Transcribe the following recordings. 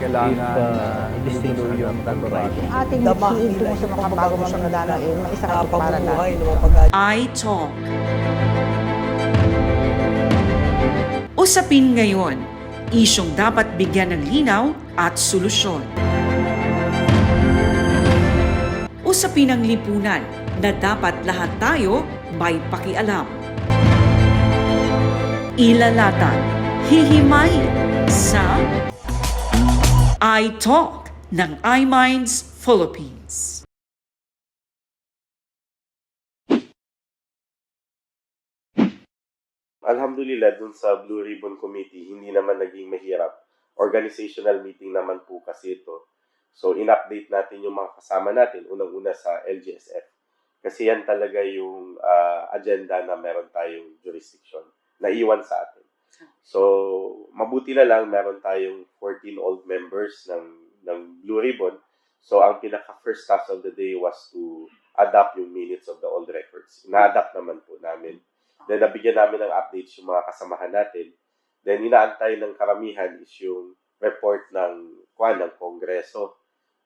kailangan if uh, uh, are yung right. ating mithiin tungo sa mga bagong mga danain, may isa ka para natin. pag iTalk. Usapin ngayon, isyong dapat bigyan ng linaw at solusyon. Usapin ang lipunan na dapat lahat tayo may pakialam. Ilalatan, hihimayin sa iTalk ng iMinds Philippines. Alhamdulillah, dun sa Blue Ribbon Committee, hindi naman naging mahirap. Organizational meeting naman po kasi ito. So, in-update natin yung mga kasama natin, unang-una sa LGSF. Kasi yan talaga yung ah, agenda na meron tayong jurisdiction na iwan sa atin. So, mabuti na lang meron tayong 14 old members ng, ng Blue Ribbon. So, ang pinaka-first task of the day was to adapt yung minutes of the old records. Na-adapt naman po namin. Then, nabigyan namin ng updates yung mga kasamahan natin. Then, inaantay ng karamihan is yung report ng kwan ng Kongreso.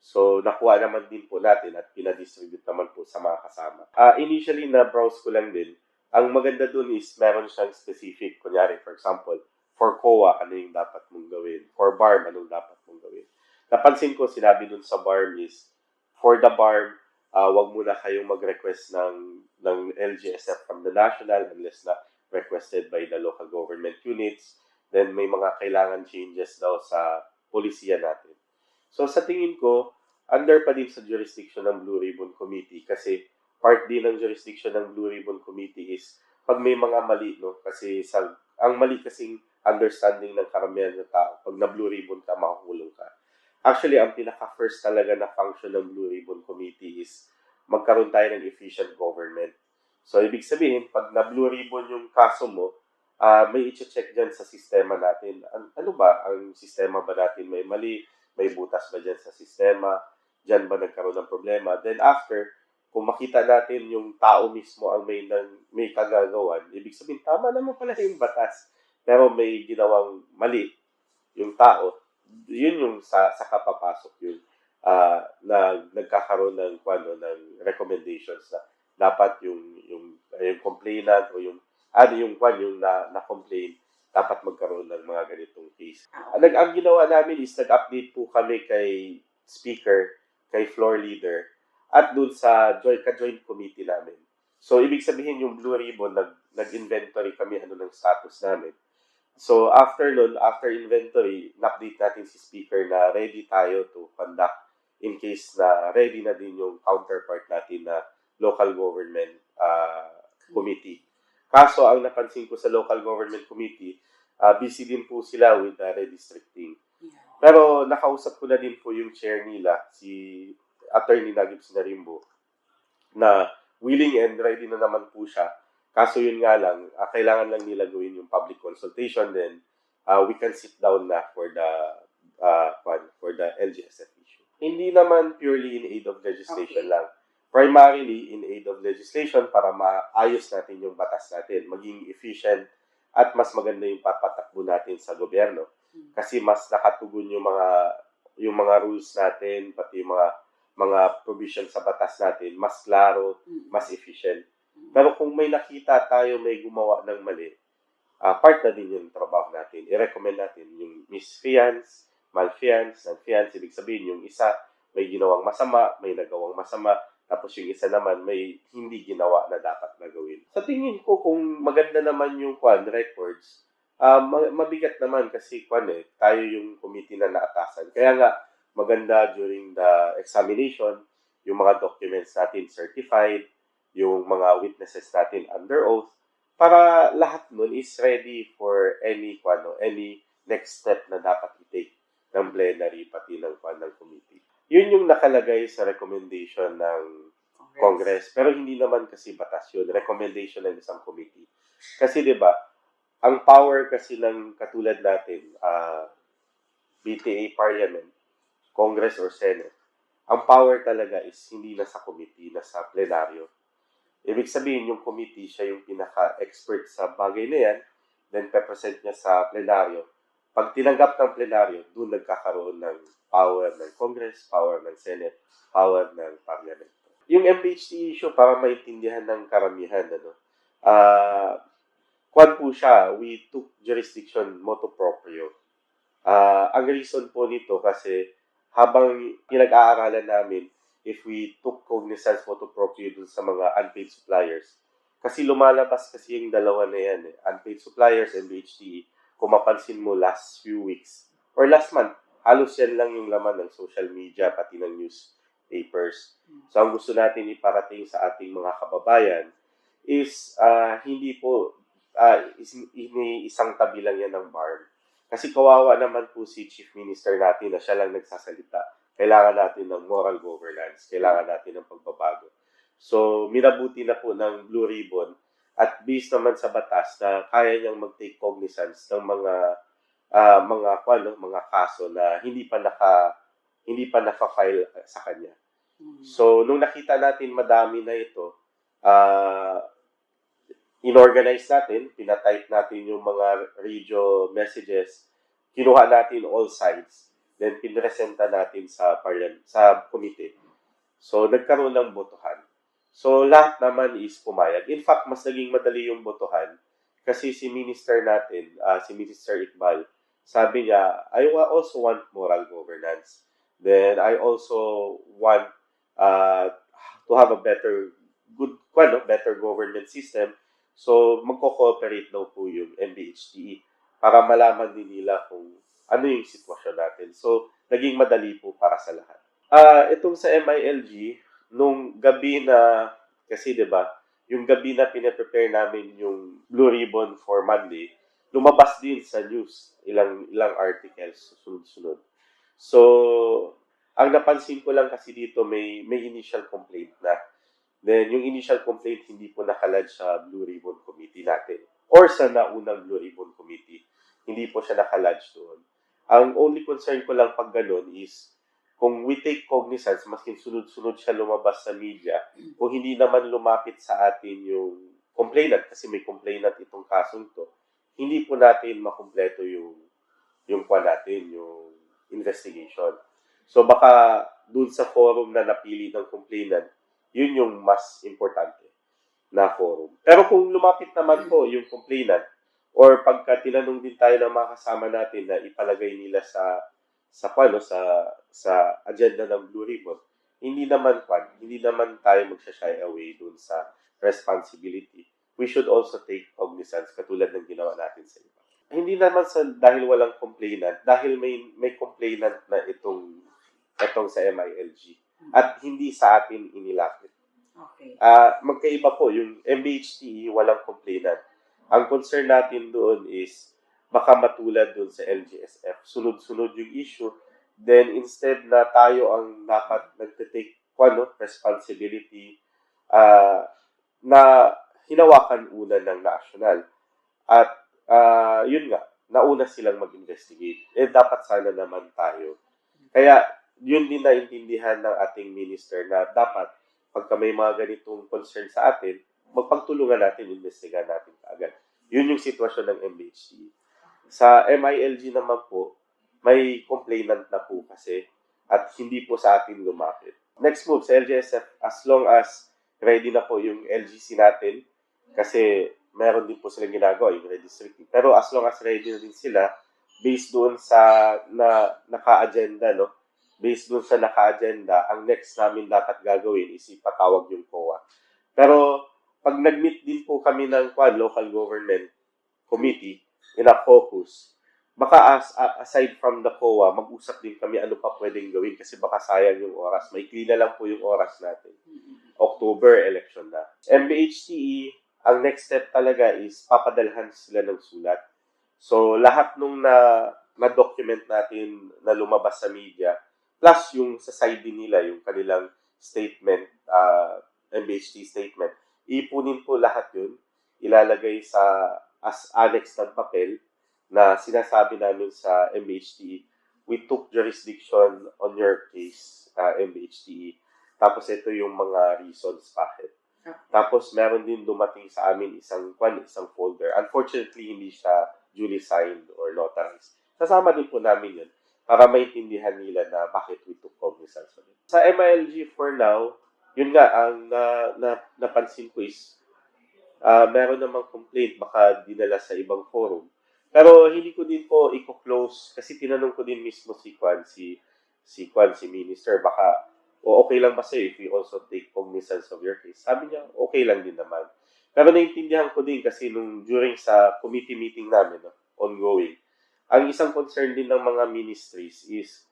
So, nakuha naman din po natin at pinadistribute naman po sa mga kasama. Ah, initially, na-browse ko lang din. Ang maganda dun is meron siyang specific. Kunyari, for example, for COA, ano yung dapat mong gawin? For BARM, anong dapat mong gawin? Napansin ko, sinabi dun sa BARM is, for the BARM, uh, wag muna kayong mag-request ng, ng LGSF from the national unless na requested by the local government units. Then may mga kailangan changes daw sa polisiya natin. So sa tingin ko, under pa din sa jurisdiction ng Blue Ribbon Committee kasi part din ng jurisdiction ng Blue Ribbon Committee is pag may mga mali, no? Kasi sa, ang mali kasing understanding ng karamihan ng tao, pag na Blue Ribbon ka, makukulong ka. Actually, ang pinaka-first talaga na function ng Blue Ribbon Committee is magkaroon tayo ng efficient government. So, ibig sabihin, pag na Blue Ribbon yung kaso mo, ah may i-check dyan sa sistema natin. An- ano ba? Ang sistema ba natin may mali? May butas ba dyan sa sistema? Dyan ba nagkaroon ng problema? Then after, kung makita natin yung tao mismo ang may, nang, may kagagawan, ibig sabihin, tama naman pala yung batas. Pero may ginawang mali yung tao, yun yung sa, sa kapapasok yun ah na nagkakaroon ng kwano ng recommendations na dapat yung yung yung complainant o yung ano yung kwan yung na, na complain dapat magkaroon ng mga ganitong case. Nag ang ginawa namin is nag-update po kami kay speaker, kay floor leader at dun sa joint ka-joint committee namin. So ibig sabihin yung Blue Ribbon nag nag-inventory kami ano ng status namin. So after nun, after inventory, na-update natin si speaker na ready tayo to conduct in case na ready na din yung counterpart natin na local government uh, committee. Kaso, ang napansin ko sa local government committee, uh, busy din po sila with the redistricting. Pero nakausap ko na din po yung chair nila, si Attorney Nagib Sinarimbo, na willing and ready na naman po siya. Kaso yun nga lang, ah, kailangan lang nila gawin yung public consultation, then uh, we can sit down na for the uh, for the LGSF issue. Hindi naman purely in aid of legislation lang. Primarily in aid of legislation para maayos natin yung batas natin, maging efficient at mas maganda yung papatakbo natin sa gobyerno. Kasi mas nakatugon yung mga yung mga rules natin, pati yung mga mga provision sa batas natin, mas klaro, mas efficient. Pero kung may nakita tayo may gumawa ng mali, ah, part na din yung trabaho natin. I-recommend natin yung misfiance, malfiance, non-fiance. Ibig sabihin, yung isa may ginawang masama, may nagawang masama, tapos yung isa naman may hindi ginawa na dapat na gawin. Sa tingin ko, kung maganda naman yung kwan, records, ma- mabigat naman kasi kwan eh, tayo yung committee na naatasan. Kaya nga, maganda during the examination, yung mga documents natin certified, yung mga witnesses natin under oath, para lahat nun is ready for any kwano, any next step na dapat i-take ng plenary pati ng kwan ng committee. Yun yung nakalagay sa recommendation ng Congress. Pero hindi naman kasi batas yun. Recommendation ng isang committee. Kasi 'di ba, ang power kasi ng katulad natin, ah BTA Parliament, Congress or Senate, ang power talaga is hindi na sa committee, na sa plenaryo. Ibig sabihin, yung committee, siya yung pinaka-expert sa bagay na yan, then pe-present niya sa plenaryo pag tinanggap ng plenaryo, doon nagkakaroon ng power ng Congress, power ng Senate, power ng Parliament. Yung MBHT issue, para maintindihan ng karamihan, ano, ah, kwan po siya, we took jurisdiction motu proprio. Ah, ang reason po nito kasi habang pinag-aaralan namin, if we took cognizance motu proprio dun sa mga unpaid suppliers, kasi lumalabas kasi yung dalawa na yan, eh, unpaid suppliers and BHT, kung mapansin mo last few weeks, or last month, halos yan lang yung laman ng social media, pati ng newspapers. So, ang gusto natin iparating sa ating mga kababayan is ah, hindi po ah, is, ini isang tabi lang yan ng BARM. Kasi kawawa naman po si Chief Minister natin na siya lang nagsasalita. Kailangan natin ng moral governance. Kailangan natin ng pagbabago. So, minabuti na po ng Blue Ribbon at based naman sa batas na kaya niyang mag-take cognizance ng mga ah, mga ano, mga kaso na hindi pa naka hindi pa naka-file sa kanya. So, nung nakita natin madami na ito, ah inorganize natin, pinatype natin yung mga radio messages, kinuha natin all sides, then pinresenta natin sa parliament, sa committee. So, nagkaroon ng botohan. So, lahat naman is pumayag. In fact, mas naging madali yung botohan kasi si minister natin, ah, si Minister Iqbal, sabi niya, I also want moral governance. Then, I also want uh, to have a better, good, ano, better government system. So, magko-cooperate daw po yung MBHTE para malaman din nila kung ano yung sitwasyon natin. So, naging madali po para sa lahat. Ah, itong sa MILG, nung gabi na, kasi ba yung gabi na pinaprepare namin yung Blue Ribbon for Monday, lumabas din sa news ilang ilang articles sunod-sunod. So, ang napansin ko lang kasi dito may may initial complaint na. Then, yung initial complaint hindi po nakalad sa Blue Ribbon Committee natin or sa naunang Blue Ribbon Committee. Hindi po siya nakalodge doon. Ang only concern ko lang pag ganun is kung we take cognizance, maskin sunod-sunod siya lumabas sa media, kung hindi naman lumapit sa atin yung complainant, kasi may complainant itong kasong to, hindi po natin makumpleto yung yung kwa natin, yung investigation. So baka dun sa forum na napili ng complainant, yun yung mas importante na forum. Pero kung lumapit naman po yung complainant, or pagka tinanong din tayo ng mga kasama natin na ipalagay nila sa sa pano sa sa agenda ng Blue Ribbon, hindi naman kwan, hindi naman tayo magsha-shy away dun sa responsibility. We should also take cognizance katulad ng ginawa natin sa iba. Hindi naman sa dahil walang complainant, dahil may may complainant na itong itong sa MILG at hindi sa atin inilapit. Okay. Ah, magkaiba po yung MBHTE walang complainant. Ang concern natin doon is baka matulad doon sa LGSF. Sunod-sunod yung issue. Then instead na tayo ang dapat nagte-take ano, responsibility ah, na hinawakan una ng national. At ah, yun nga, nauna silang mag-investigate. Eh dapat sana naman tayo. Kaya yun din naintindihan ng ating minister na dapat pagka may mga ganitong concern sa atin, magpagtulungan natin, investigahan natin agad. Yun yung sitwasyon ng MHC. Sa MILG naman po, may complainant na po kasi at hindi po sa atin lumapit. Next move sa LGSF, as long as ready na po yung LGC natin, kasi meron din po silang ginagawa, yung redistricting. Pero as long as ready na din sila, based doon sa na naka-agenda, no? Based doon sa naka-agenda, ang next namin dapat gagawin is ipatawag yung COA. Pero pag nag-meet din po kami ng kwan, local government committee in a caucus, baka as, aside from the COA, mag-usap din kami ano pa pwedeng gawin kasi baka sayang yung oras. Maikli na lang po yung oras natin. October election na. MBHTE, ang next step talaga is papadalhan sila ng sulat. So, lahat nung na, na-document natin na lumabas sa media, plus yung sa side din nila, yung kanilang statement, uh, MBHT statement, ipunin po lahat yun, ilalagay sa as annex ng papel na sinasabi namin sa MBHT, we took jurisdiction on your case, uh, MBHT. Tapos ito yung mga reasons bakit. Tapos meron din dumating sa amin isang kwan, isang folder. Unfortunately, hindi siya duly signed or notarized. sasama din po namin yun para maintindihan nila na bakit we took cognizance of it. Sa MILG for now, yun nga, ang na, na, napansin ko is ah meron namang complaint baka dinala sa ibang forum. Pero hindi ko din po i-close kasi tinanong ko din mismo si Kwan, si, si Kwan, si Minister, baka o okay lang ba sa'yo if we also take cognizance of your case? Sabi niya, okay lang din naman. Pero naintindihan ko din kasi nung during sa committee meeting namin, no, ongoing, ang isang concern din ng mga ministries is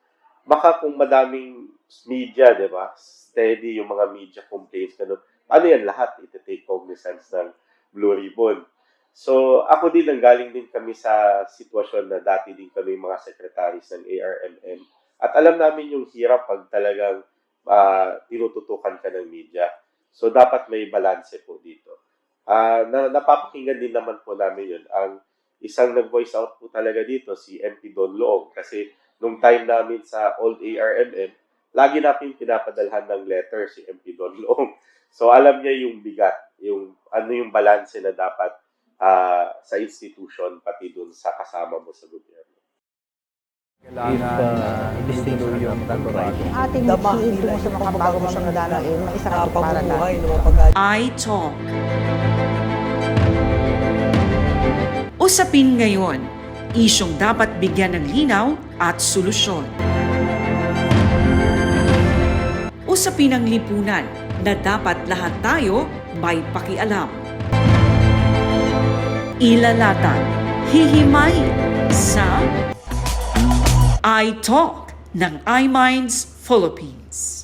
baka kung madaming media, di ba, steady yung mga media complaints, ganun, ano yan lahat, iti-take cognizance ng Blue Ribbon. So, ako din, nanggaling din kami sa sitwasyon na dati din kami mga secretaries ng ARMM. At alam namin yung hirap pag talagang ah, tinututukan ka ng media. So, dapat may balanse po dito. Ah, na, napapakinggan din naman po namin yun. Ang isang nag-voice out po talaga dito, si MP Don Loong. Kasi nung time namin sa old ARMM, lagi namin pinapadalhan ng letter si MP Don Loong. So, alam niya yung bigat, yung ano yung balanse na dapat ah, sa institution, pati dun sa kasama mo sa gobyerno. Kailangan uh, i-distinguish yung pagbabago. Ating mithiin tungo sa mga bagong sanggana ay may isang para Pamumuhay natin. ng mga pag I-Talk. Usapin ngayon, isyong dapat bigyan ng linaw at solusyon. Usapin ng lipunan na dapat lahat tayo may pakialam. Ilalatan, hihimayin sa I-Talk ng iMinds Philippines.